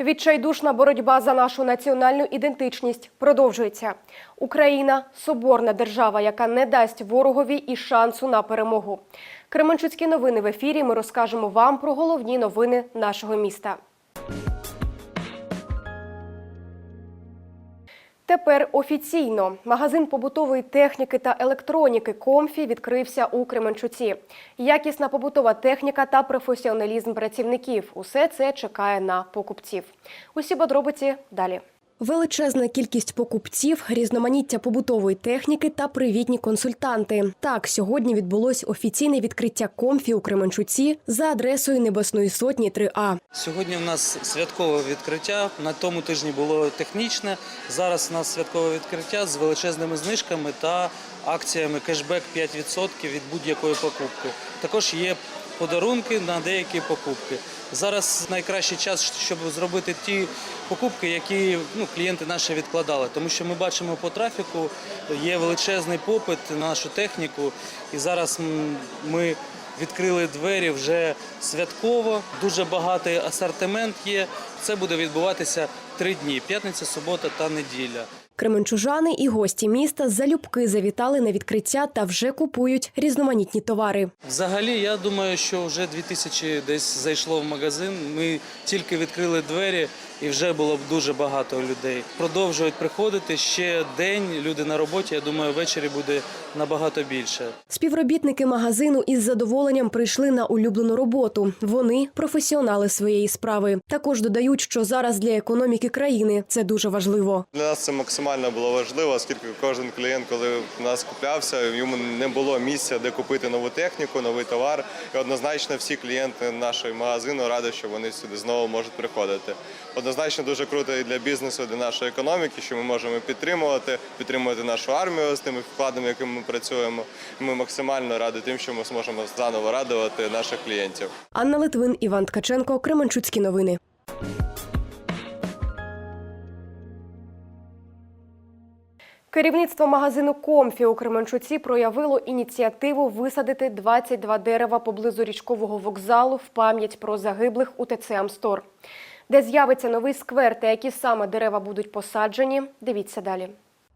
Відчайдушна боротьба за нашу національну ідентичність продовжується. Україна соборна держава, яка не дасть ворогові і шансу на перемогу. Кременчуцькі новини в ефірі. Ми розкажемо вам про головні новини нашого міста. Тепер офіційно магазин побутової техніки та електроніки Комфі відкрився у Кременчуці. Якісна побутова техніка та професіоналізм працівників усе це чекає на покупців. Усі подробиці далі. Величезна кількість покупців, різноманіття побутової техніки та привітні консультанти. Так, сьогодні відбулось офіційне відкриття комфі у Кременчуці за адресою Небесної сотні 3А. Сьогодні в нас святкове відкриття. На тому тижні було технічне. Зараз у нас святкове відкриття з величезними знижками та акціями кешбек 5% від будь-якої покупки. Також є подарунки на деякі покупки. Зараз найкращий час, щоб зробити ті покупки, які ну, клієнти наші відкладали. Тому що ми бачимо по трафіку, є величезний попит на нашу техніку, і зараз ми відкрили двері вже святково. Дуже багатий асортимент є. Це буде відбуватися три дні: п'ятниця, субота та неділя. Кременчужани і гості міста залюбки завітали на відкриття та вже купують різноманітні товари. Взагалі, я думаю, що вже 2000 десь зайшло в магазин. Ми тільки відкрили двері, і вже було б дуже багато людей. Продовжують приходити ще день. Люди на роботі. Я думаю, ввечері буде набагато більше. Співробітники магазину із задоволенням прийшли на улюблену роботу. Вони професіонали своєї справи. Також додають, що зараз для економіки країни це дуже важливо. Для нас це максимально було важливо, оскільки кожен клієнт, коли в нас куплявся, йому не було місця, де купити нову техніку, новий товар. І однозначно всі клієнти нашого магазину раді, що вони сюди знову можуть приходити. Однозначно дуже круто і для бізнесу, і для нашої економіки, що ми можемо підтримувати, підтримувати нашу армію з тими вкладами, якими ми працюємо. Ми максимально раді тим, що ми зможемо заново радувати наших клієнтів. Анна Литвин, Іван Ткаченко, Кременчуцькі новини. Керівництво магазину Комфі у Кременчуці проявило ініціативу висадити 22 дерева поблизу річкового вокзалу в пам'ять про загиблих у ТЦ Амстор. Де з'явиться новий сквер та які саме дерева будуть посаджені, дивіться далі.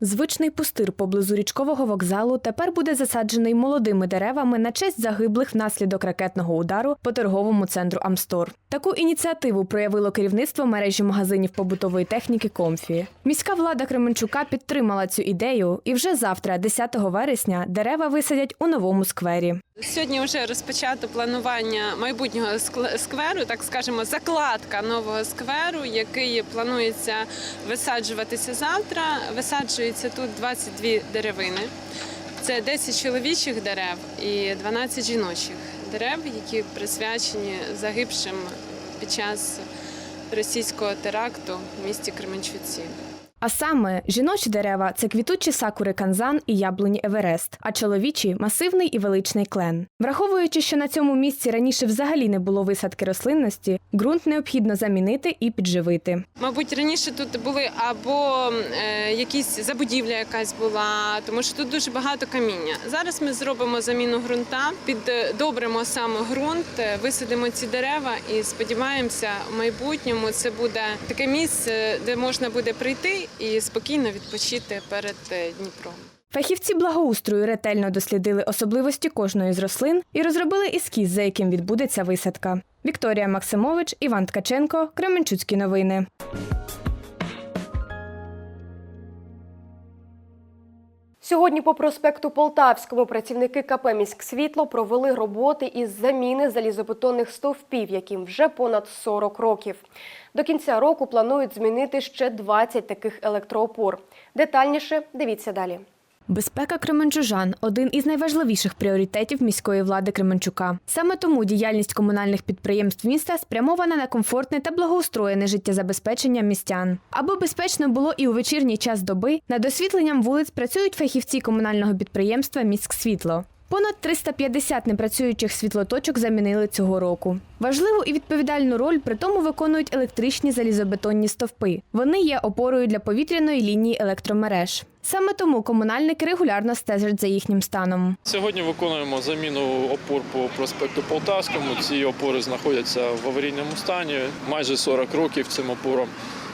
Звичний пустир поблизу річкового вокзалу тепер буде засаджений молодими деревами на честь загиблих внаслідок ракетного удару по торговому центру Амстор. Таку ініціативу проявило керівництво мережі магазинів побутової техніки Комфі. Міська влада Кременчука підтримала цю ідею, і вже завтра, 10 вересня, дерева висадять у новому сквері. Сьогодні вже розпочато планування майбутнього скверу, так скажемо, закладка нового скверу, який планується висаджуватися завтра. Висаджується тут 22 деревини. Це 10 чоловічих дерев і 12 жіночих дерев, які присвячені загибшим під час російського теракту в місті Кременчуці. А саме жіночі дерева це квітучі сакури канзан і яблуні Еверест, а чоловічі масивний і величний клен. Враховуючи, що на цьому місці раніше взагалі не було висадки рослинності, ґрунт необхідно замінити і підживити. Мабуть, Раніше тут були або е, якісь забудівля якась була, тому що тут дуже багато каміння. Зараз ми зробимо заміну ґрунта, піддобримо саме ґрунт, е, висадимо ці дерева і сподіваємося, в майбутньому це буде таке місце, де можна буде прийти і спокійно відпочити перед е, Дніпром. Фахівці благоустрою ретельно дослідили особливості кожної з рослин і розробили ескіз, за яким відбудеться висадка. Вікторія Максимович, Іван Ткаченко, Кременчуцькі новини. Сьогодні по проспекту Полтавському працівники КП «Міськсвітло» провели роботи із заміни залізобетонних стовпів, яким вже понад 40 років. До кінця року планують змінити ще 20 таких електроопор. Детальніше дивіться далі. Безпека кременчужан один із найважливіших пріоритетів міської влади Кременчука. Саме тому діяльність комунальних підприємств міста спрямована на комфортне та благоустроєне життєзабезпечення містян. Аби безпечно було і у вечірній час доби, над освітленням вулиць працюють фахівці комунального підприємства «Міськсвітло». Понад 350 непрацюючих світлоточок замінили цього року. Важливу і відповідальну роль при тому виконують електричні залізобетонні стовпи. Вони є опорою для повітряної лінії електромереж. Саме тому комунальники регулярно стежать за їхнім станом. Сьогодні виконуємо заміну опор по проспекту Полтавському. Ці опори знаходяться в аварійному стані майже 40 років цим опорам.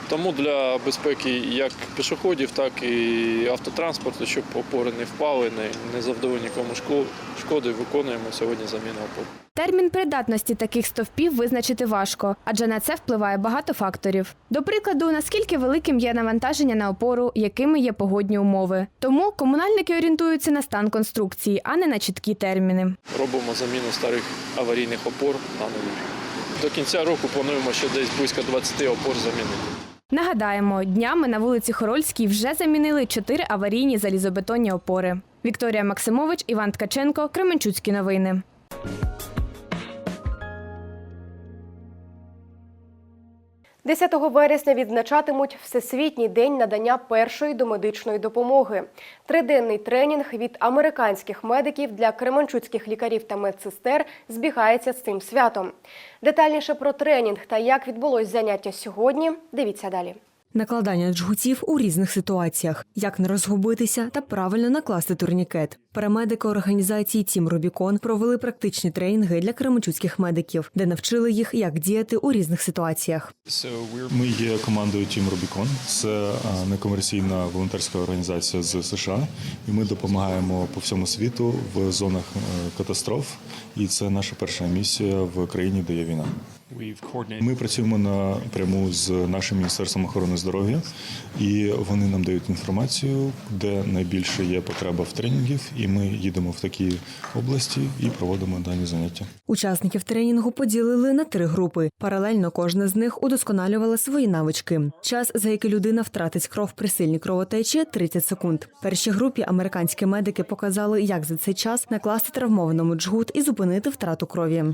Тому для безпеки як пішоходів, так і автотранспорту, щоб опори не впали, не, не завдали нікому шко- шкоди, виконуємо сьогодні заміну опор. Термін придатності таких стовпів визначити важко, адже на це впливає багато факторів. До прикладу, наскільки великим є навантаження на опору, якими є погодні умови. Тому комунальники орієнтуються на стан конструкції, а не на чіткі терміни. Робимо заміну старих аварійних опор на нові. До кінця року плануємо ще десь близько 20 опор замінити. Нагадаємо, днями на вулиці Хорольській вже замінили чотири аварійні залізобетонні опори. Вікторія Максимович, Іван Ткаченко, Кременчуцькі новини. – 10 вересня відзначатимуть Всесвітній день надання першої домедичної допомоги. Триденний тренінг від американських медиків для кременчуцьких лікарів та медсестер збігається з цим святом. Детальніше про тренінг та як відбулось заняття сьогодні. Дивіться далі. Накладання джгутів у різних ситуаціях, як не розгубитися та правильно накласти турнікет. Парамедики організації Тім Рубікон провели практичні тренінги для кременчуцьких медиків, де навчили їх, як діяти у різних ситуаціях. Ми є командою Team Rubicon. Це некомерційна волонтерська організація з США, і ми допомагаємо по всьому світу в зонах е, катастроф. І це наша перша місія в країні, де є війна. Ми працюємо напряму з нашим міністерством охорони здоров'я, і вони нам дають інформацію, де найбільше є потреба в тренінгів, і ми їдемо в такі області і проводимо дані заняття. Учасників тренінгу поділили на три групи. Паралельно кожна з них удосконалювала свої навички. Час, за який людина втратить кров при сильній кровотечі 30 секунд. Першій групі американські медики показали, як за цей час накласти травмованому джгут і зупинити втрату крові.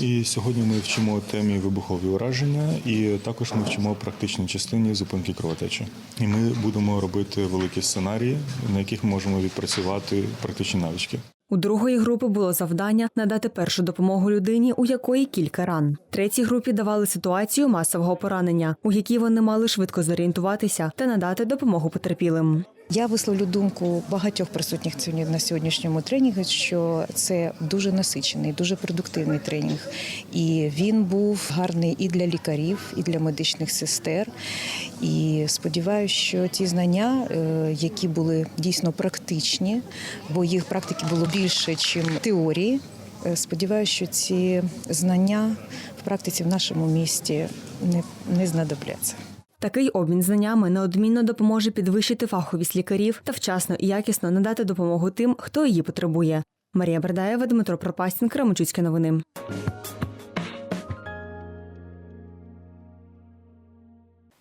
І сьогодні ми вчимо темі вибухові ураження, і також ми вчимо практичній частині зупинки кровотечі. І ми будемо робити великі сценарії, на яких можемо відпрацювати практичні навички. У другої групи було завдання надати першу допомогу людині, у якої кілька ран. Третій групі давали ситуацію масового поранення, у якій вони мали швидко зорієнтуватися та надати допомогу потерпілим. Я висловлю думку багатьох присутніх на сьогоднішньому тренінгу, що це дуже насичений, дуже продуктивний тренінг. І він був гарний і для лікарів, і для медичних сестер. І сподіваюся, що ті знання, е, які були дійсно практичні, бо їх практики було більше, ніж теорії. е, Сподіваюся, що ці знання в практиці в нашому місті не, не знадобляться. Такий обмін знаннями неодмінно допоможе підвищити фаховість лікарів та вчасно і якісно надати допомогу тим, хто її потребує. Марія Бердаєва, Дмитро Пропастін, Кременчуцькі новини.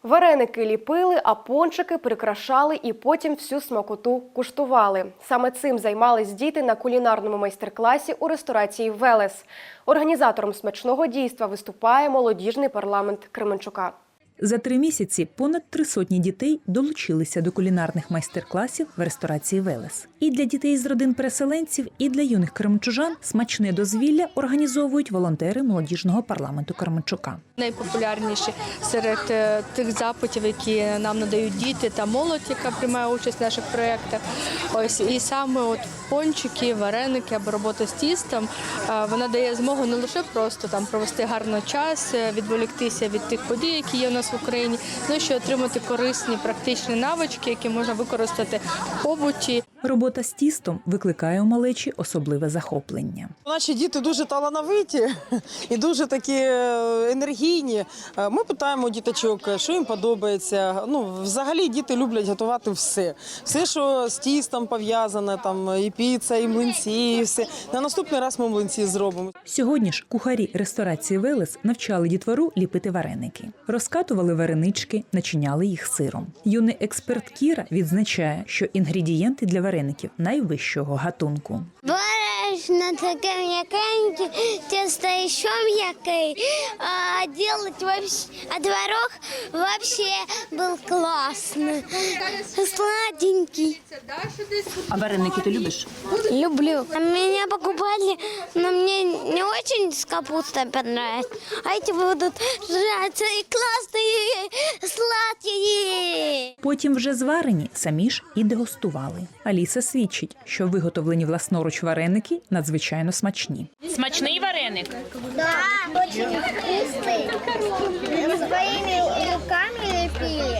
Вареники ліпили, а пончики прикрашали і потім всю смакоту куштували. Саме цим займались діти на кулінарному майстер-класі у ресторації Велес. Організатором смачного дійства виступає молодіжний парламент Кременчука. За три місяці понад три сотні дітей долучилися до кулінарних майстер-класів в ресторації Велес. І для дітей з родин переселенців, і для юних кременчужан смачне дозвілля організовують волонтери молодіжного парламенту Кременчука. найпопулярніші серед е, тих запитів, які нам надають діти та молодь, яка приймає участь в наших проєктах. Ось і саме от пончики, вареники або робота з тістом е, вона дає змогу не лише просто там провести гарно час, е, відволіктися від тих подій, які є у нас в Україні, ну і ще отримати корисні практичні навички, які можна використати в побуті. Робота з тістом викликає у малечі особливе захоплення. Наші діти дуже талановиті і дуже такі е, енергійні. Е, Ми питаємо діточок, що їм подобається. Ну, взагалі діти люблять готувати все. Все, що з тістом пов'язане, там і піца, і млинці, і все. На наступний раз ми млинці зробимо. Сьогодні ж кухарі ресторації Велес навчали дітвору ліпити вареники, розкатували варенички, начиняли їх сиром. Юний експерт Кіра відзначає, що інгредієнти для вареників найвищого гатунку. Борошно таке м'якеньке, настоящем який. А делать вообще, а творог вообще был классный. Сладенький. А вареники ти любиш? Люблю. Меня покупали, но мне не очень с капустой понравилось. А эти будут жраться и классные, сладкие. Потім вже зварені, самі ж і дегустували. Аліса свідчить, що виготовлені власноруч вареники надзвичайно смачні. Смачний вареник. Да, очень вкусный. Своими руками лепили.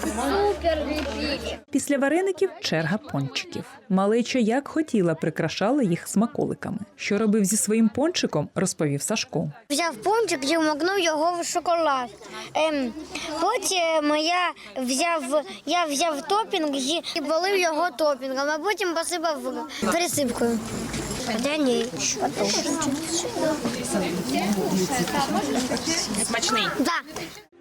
Супер лепили. Після вареників черга пончиків. Малеча як хотіла прикрашала їх смаколиками. Що робив зі своїм пончиком, розповів Сашко. Взяв пончик і вмакнув його в шоколад. Ем, потім я взяв, я взяв топінг і полив його топінгом, а потім посипав присипкою. Хоча ні, Смачний. Да.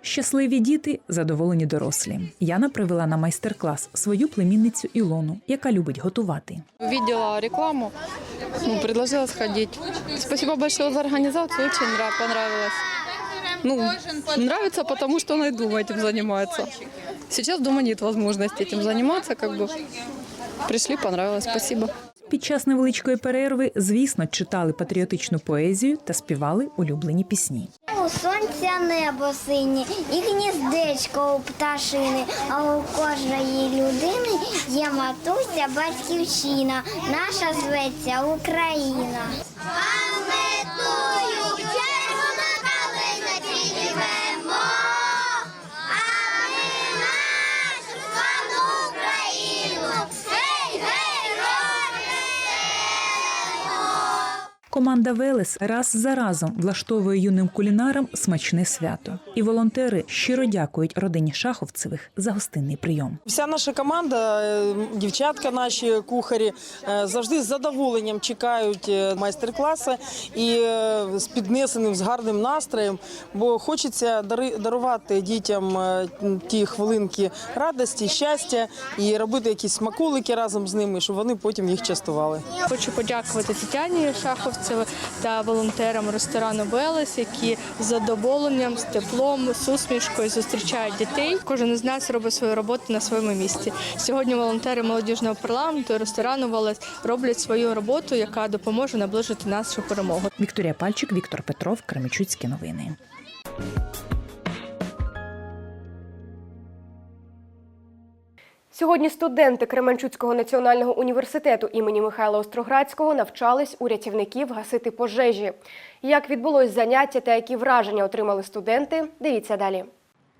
Щасливі діти, задоволені дорослі. Яна привела на майстер-клас свою племінницю Ілону, яка любить готувати. Увидела рекламу, ну, предложила сходить. Спасибо большое за организацию, очень нрав- понравилось. Ну, нравится, потому что она и дома этим занимается. Сейчас дома нет возможности этим заниматься, как бы. Пришли, понравилось, спасибо. Під час невеличкої перерви, звісно, читали патріотичну поезію та співали улюблені пісні. У сонця небо синє і гніздечко у пташини, а у кожної людини є матуся батьківщина. Наша зветься Україна. Команда Велес раз за разом влаштовує юним кулінарам смачне свято. І волонтери щиро дякують родині Шаховцевих за гостинний прийом. Вся наша команда, е, дівчатка наші кухарі, е, завжди з задоволенням чекають е, майстер-класи і з піднесеним, з гарним настроєм, бо хочеться дари- дарувати дітям ті хвилинки радості, щастя і робити якісь смаколики разом з ними, щоб вони потім їх частували. Хочу подякувати Тетяні Шаховцевій та волонтерам ресторану Белес, які з задоволенням, з теплом, з усмішкою зустрічають дітей. Кожен із нас робить свою роботу на своєму місці. Сьогодні волонтери молодіжного парламенту ресторану Велес роблять свою роботу, яка допоможе наближити нашу перемогу. Вікторія Пальчик, Віктор Петров, Кремічуцькі новини. Сьогодні студенти Кременчуцького національного університету імені Михайла Остроградського навчались у рятівників гасити пожежі. Як відбулось заняття та які враження отримали студенти, дивіться далі.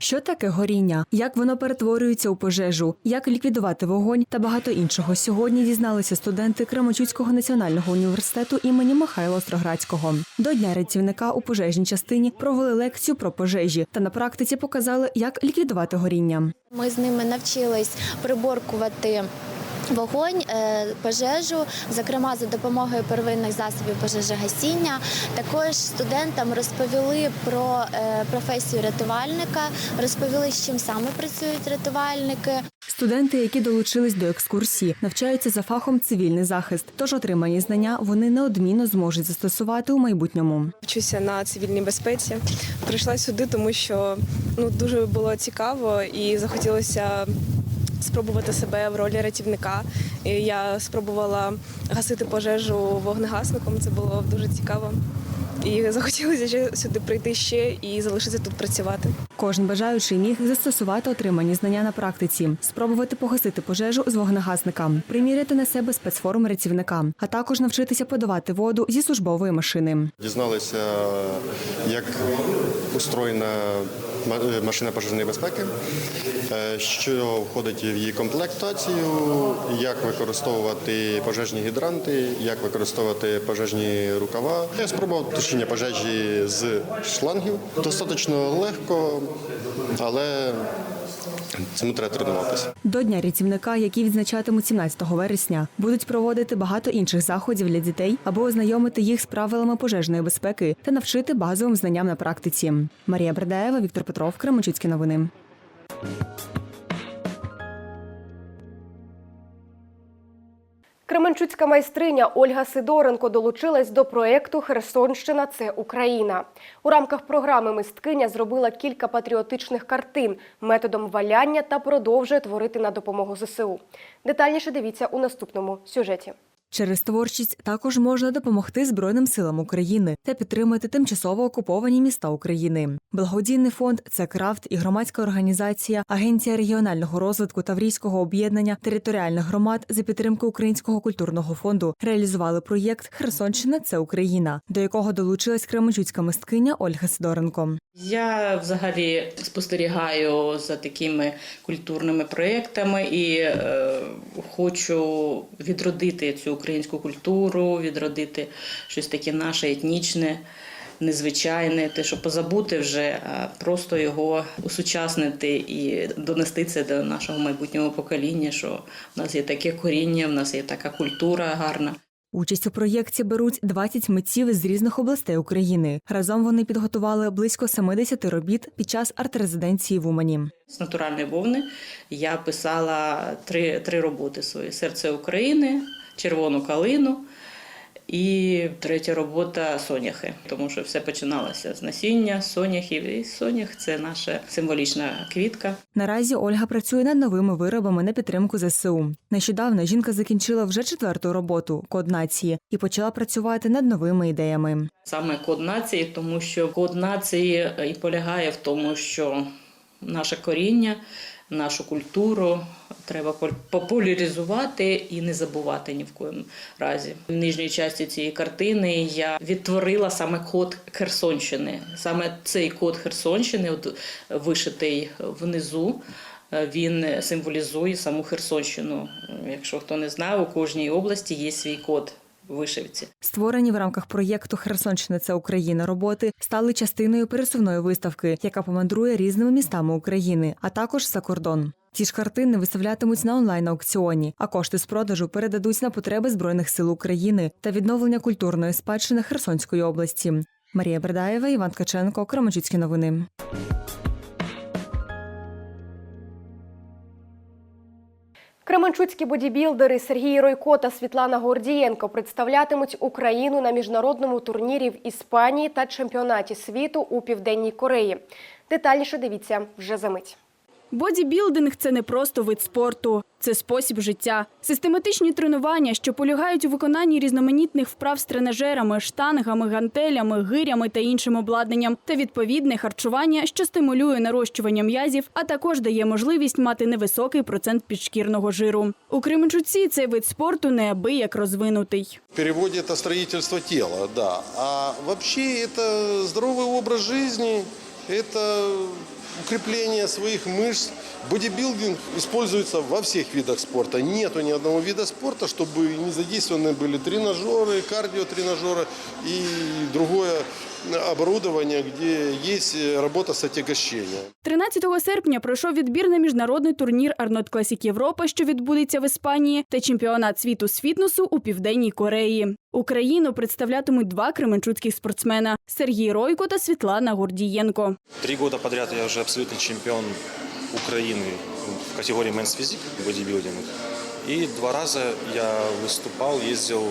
Що таке горіння? Як воно перетворюється у пожежу? Як ліквідувати вогонь та багато іншого сьогодні дізналися студенти Кременчуцького національного університету імені Михайла Остроградського. До дня рятівника у пожежній частині провели лекцію про пожежі та на практиці показали, як ліквідувати горіння. Ми з ними навчились приборкувати. Вогонь, е, пожежу, зокрема за допомогою первинних засобів пожежогасіння. Також студентам розповіли про е, професію рятувальника, розповіли, з чим саме працюють рятувальники. Студенти, які долучились до екскурсії, навчаються за фахом цивільний захист, тож отримані знання вони неодмінно зможуть застосувати у майбутньому. Вчуся на цивільній безпеці. Прийшла сюди, тому що ну дуже було цікаво і захотілося спробувати себе в ролі рятівника. І я спробувала гасити пожежу вогнегасником. Це було дуже цікаво. І захотілося ще сюди прийти ще і залишитися тут працювати. Кожен бажаючий міг застосувати отримані знання на практиці, спробувати погасити пожежу з вогнегасника, приміряти на себе спецформу рятівника, а також навчитися подавати воду зі службової машини. Дізналися, як устроєна машина пожежної безпеки, е, що входить в її комплектацію, як використовувати пожежні гідранти, як використовувати пожежні рукава. Я спробував тушіння пожежі з шлангів. Достатньо легко, але цьому треба тренуватися. До дня рятівника, який відзначатимуть 17 вересня, будуть проводити багато інших заходів для дітей, аби ознайомити їх з правилами пожежної безпеки та навчити базовим знанням на практиці. Марія Бердаєва, Віктор Петров, Кременчуцькі новини. Кременчуцька майстриня Ольга Сидоренко долучилась до проєкту Херсонщина це Україна. У рамках програми мисткиня зробила кілька патріотичних картин методом валяння та продовжує творити на допомогу ЗСУ. Детальніше дивіться у наступному сюжеті. Через творчість також можна допомогти Збройним силам України та підтримати тимчасово окуповані міста України. Благодійний фонд це крафт і громадська організація Агенція регіонального розвитку Таврійського об'єднання територіальних громад за підтримки Українського культурного фонду реалізували проєкт Херсонщина це Україна, до якого долучилась кременчуцька мисткиня Ольга Сидоренко. Я взагалі спостерігаю за такими культурними проєктами і е, хочу відродити цю українську культуру, відродити щось таке наше етнічне, незвичайне, те, що позабути вже, а просто його усучаснити і донести це до нашого майбутнього покоління, що в нас є таке коріння, в нас є така культура гарна. Участь у проєкті беруть 20 митців з різних областей України. Разом вони підготували близько 70 робіт під час арт-резиденції в Умані. З натуральної вовни я писала три, три роботи свої: Серце України, Червону калину і третя робота соняхи. Тому що все починалося з насіння, соняхів. І сонях це наша символічна квітка. Наразі Ольга працює над новими виробами на підтримку ЗСУ. Нещодавно жінка закінчила вже четверту роботу код нації і почала працювати над новими ідеями. Саме код нації, тому що код нації і полягає в тому, що наше коріння, нашу культуру треба популяризувати і не забувати ні в коєму разі. В нижній часті цієї картини я відтворила саме код Херсонщини. Саме цей код Херсонщини, от вишитий внизу. Він символізує саму Херсонщину. Якщо хто не знає, у кожній області є свій код вишивці. Створені в рамках проєкту Херсонщина це Україна роботи стали частиною пересувної виставки, яка помандрує різними містами України, а також за кордон. Ці ж картини виставлятимуть на онлайн аукціоні, а кошти з продажу передадуть на потреби збройних сил України та відновлення культурної спадщини Херсонської області. Марія Бердаєва, Іван Ткаченко, Кременчуцькі новини. Кременчуцькі бодібілдери Сергій Ройко та Світлана Гордієнко представлятимуть Україну на міжнародному турнірі в Іспанії та чемпіонаті світу у Південній Кореї. Детальніше дивіться вже за мить. Бодібілдинг – це не просто вид спорту, це спосіб життя. Систематичні тренування, що полягають у виконанні різноманітних вправ з тренажерами, штангами, гантелями, гирями та іншим обладнанням, та відповідне харчування, що стимулює нарощування м'язів, а також дає можливість мати невисокий процент підшкірного жиру. У Кременчуці цей вид спорту неабияк розвинутий. В переводе это строительство тела, да. А вообще это здоровый образ жизни, это укрепление своих мышц. Бодибилдинг используется во всех видах спорта. Нету ни одного вида спорта, чтобы не задействованы были тренажеры, кардиотренажеры и другое оборудование, где есть работа с отягощением. 13 серпня пройшов відбір на міжнародний турнір Арнольд Класік Європа, що відбудеться в Іспанії, та чемпіонат світу з фітнесу у Південній Кореї. Україну представлятимуть два кременчуцьких спортсмена – Сергій Ройко та Світлана Гордієнко. Три года подряд я уже абсолютный чемпион Украины в категории Men's Physique, бодибилдинг. И два раза я выступал, ездил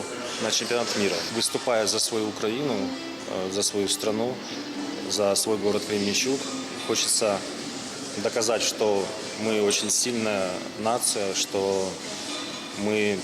на чемпионат мира. Выступая за свою Украину, э, за свою страну, за свой город Кременчуг, хочется доказать, что мы очень сильная нация, что мы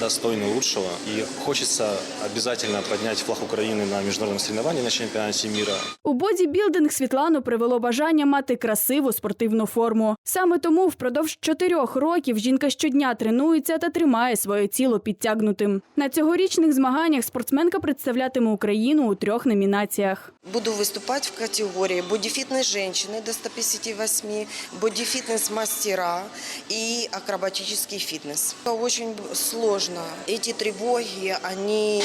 достойны лучшего. И хочется обязательно поднять флаг Украины на международном соревновании на чемпионате мира. У бодібілдинг Світлану привело бажання мати красиву спортивну форму. Саме тому впродовж чотирьох років жінка щодня тренується та тримає своє тіло підтягнутим. На цьогорічних змаганнях спортсменка представлятиме Україну у трьох номінаціях. Буду выступать в категории бодифитнес женщины до 158, бодифитнес мастера и акробатический фитнес. Очень сложно. Эти тревоги, они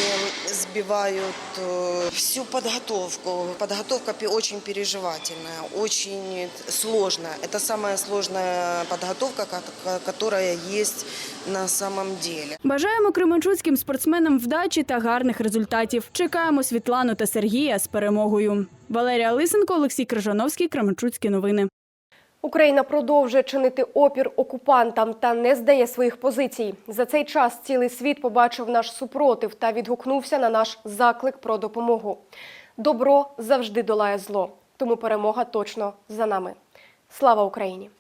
сбивают э, всю подготовку. Подготовка пе- очень переживательная, очень сложная. Это самая сложная подготовка, ко- которая есть на самом деле. Бажаємо кременчуцьким спортсменам вдачі та гарних результатів. Чекаємо Світлану та Сергія з перемогою. Валерія Лисенко, Олексій Крижановський, Кременчуцькі новини. Україна продовжує чинити опір окупантам та не здає своїх позицій. За цей час цілий світ побачив наш супротив та відгукнувся на наш заклик про допомогу. Добро завжди долає зло, тому перемога точно за нами. Слава Україні!